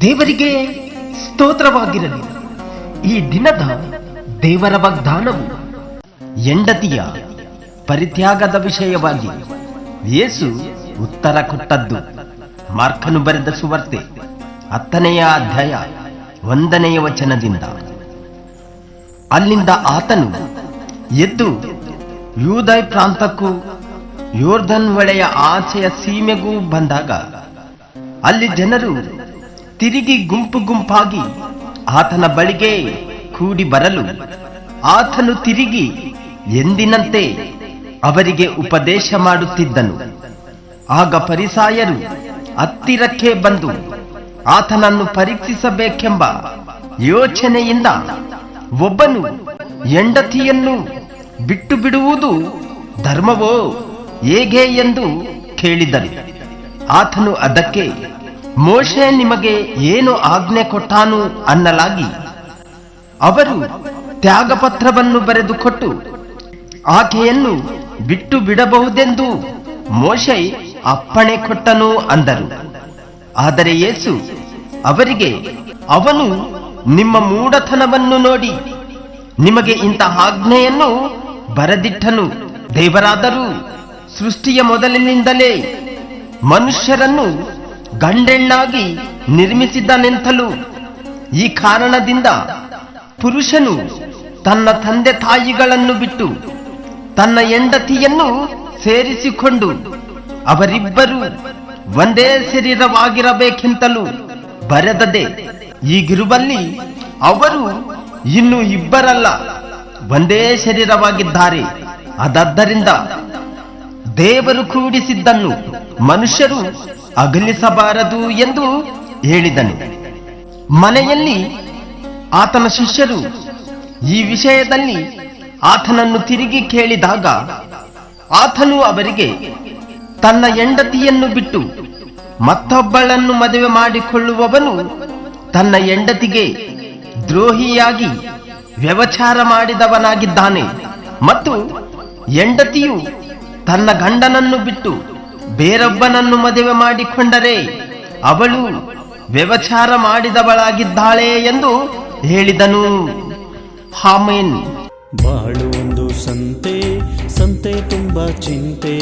ದೇವರಿಗೆ ಸ್ತೋತ್ರವಾಗಿರಲಿ. ಈ ದಿನದ ದೇವರ ವಾಗ್ದಾನವು ಎಂಡತಿಯ ಪರಿತ್ಯಾಗದ ವಿಷಯವಾಗಿ ಯೇಸು ಉತ್ತರ ಕೊಟ್ಟದ್ದು. ಮಾರ್ಕನು ಬರೆದ ಸುವರ್ತೆ ಹತ್ತನೆಯ ಅಧ್ಯಾಯ ಒಂದನೆಯ ವಚನದಿಂದ. ಅಲ್ಲಿಂದ ಆತನು ಎದ್ದು ಯೂದಯ್ ಪ್ರಾಂತಕ್ಕೂ ಯೋರ್ಧನ್ ಹೊಳೆಯ ಆಚೆಯ ಸೀಮೆಗೂ ಬಂದಾಗ ಅಲ್ಲಿ ಜನರು ತಿರುಗಿ ಗುಂಪು ಗುಂಪಾಗಿ ಆತನ ಬಳಿಗೆ ಕೂಡಿ ಬರಲು ಆತನು ತಿರುಗಿ ಎಂದಿನಂತೆ ಅವರಿಗೆ ಉಪದೇಶ ಮಾಡುತ್ತಿದ್ದನು. ಆಗ ಪರಿಸಾಯರು ಹತ್ತಿರಕ್ಕೆ ಬಂದು ಆತನನ್ನು ಪರೀಕ್ಷಿಸಬೇಕೆಂಬ ಯೋಚನೆಯಿಂದ ಒಬ್ಬನು ಹೆಂಡತಿಯನ್ನು ಬಿಟ್ಟು ಬಿಡುವುದು ಧರ್ಮವೋ ಹೇಗೆ ಎಂದು ಕೇಳಿದರು ಆತನು ಅದಕ್ಕೆ, ಮೋಶೆ ನಿಮಗೆ ಏನು ಆಜ್ಞೆ ಕೊಟ್ಟಾನು ಅನ್ನಲಾಗಿ, ಅವರು ತ್ಯಾಗಪತ್ರವನ್ನು ಬರೆದುಕೊಟ್ಟು, ಆಕೆಯನ್ನು ಬಿಟ್ಟು ಬಿಡಬಹುದೆಂದು ಮೋಶೆ ಅಪ್ಪಣೆ ಕೊಟ್ಟನು ಅಂದರು. ಆದರೆ ಯೇಸು ಅವರಿಗೆ, ಅವನು ನಿಮ್ಮ ಮೂಢತನವನ್ನು ನೋಡಿ, ನಿಮಗೆ ಇಂತಹ ಆಜ್ಞೆಯನ್ನು ಬರೆದಿಟ್ಟನು. ದೇವರಾದರೂ ಸೃಷ್ಟಿಯ ಮೊದಲಿನಿಂದಲೇ ಮನುಷ್ಯರನ್ನು ಗಂಡೆಣ್ಣಾಗಿ ನಿರ್ಮಿಸಿದ್ದನೆಂತಲೂ ಈ ಕಾರಣದಿಂದ ಪುರುಷನು ತನ್ನ ತಂದೆ ತಾಯಿಗಳನ್ನು ಬಿಟ್ಟು ತನ್ನ ಹೆಂಡತಿಯನ್ನು ಸೇರಿಸಿಕೊಂಡು ಅವರಿಬ್ಬರು ಒಂದೇ ಶರೀರವಾಗಿರಬೇಕೆಂತಲೂ ಬರೆದದೆ. ಈಗಿರುವಲ್ಲಿ ಅವರು ಇನ್ನು ಇಬ್ಬರಲ್ಲ. ಒಂದೇ ಶರೀರವಾಗಿದ್ದಾರೆ. ಅದದ್ದರಿಂದ ದೇವರು ಕೂಡಿಸಿದ್ದನ್ನು ಮನುಷ್ಯರು ಅಗಲಿಸಬಾರದು ಎಂದು ಹೇಳಿದನು. ಮನೆಯಲ್ಲಿ ಆತನ ಶಿಷ್ಯರು ಈ ವಿಷಯದಲ್ಲಿ ಆತನನ್ನು ತಿರುಗಿ ಕೇಳಿದಾಗ ಆತನು ಅವರಿಗೆ, ತನ್ನ ಹೆಂಡತಿಯನ್ನು ಬಿಟ್ಟು ಮತ್ತೊಬ್ಬಳನ್ನು ಮದುವೆ ಮಾಡಿಕೊಳ್ಳುವವನು ತನ್ನ ಹೆಂಡತಿಗೆ ದ್ರೋಹಿಯಾಗಿ ವ್ಯವಚಾರ ಮಾಡಿದವನಾಗಿದ್ದಾನೆ. ಮತ್ತು ಹೆಂಡತಿಯು ತನ್ನ ಗಂಡನನ್ನು ಬಿಟ್ಟು ಬೇರೊಬ್ಬನನ್ನು ಮದುವೆ ಮಾಡಿಕೊಂಡರೆ ಅವಳು ವ್ಯವಚಾರ ಮಾಡಿದವಳಾಗಿದ್ದಾಳೆ ಎಂದು ಹೇಳಿದನು. ಹಾಮೇನ್ ಬಾಳು ಒಂದು ಸಂತೆ ಸಂತೆ ತುಂಬಾ ಚಿಂತೆ.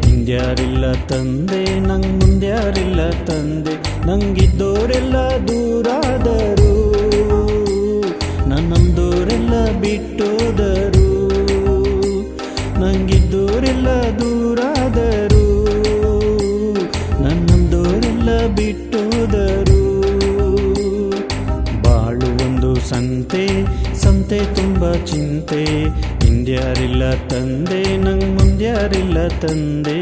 ಹಿಂದ್ಯಾರಿಲ್ಲ ತಂದೆ, ನಂಗ್ ಮುಂದ್ಯಾರಿಲ್ಲ ತಂದೆ. ನಂಗಿದ್ದೋರೆಲ್ಲ ದೂರಾದರು. ನಂಗಿದ್ದೋರೆಲ್ಲ ದೂರಾದರು, ನನ್ನಂದೋರೆಲ್ಲ ಬಿಟ್ಟೋದರು. ಬಾಳು ಒಂದು ಸಂತೆ ಸಂತೆ ತುಂಬ ಚಿಂತೆ. ಹಿಂದ್ಯಾರಿಲ್ಲ ತಂದೆ, ನಂಗೆ ಮುಂದ್ಯಾರಿಲ್ಲ ತಂದೆ.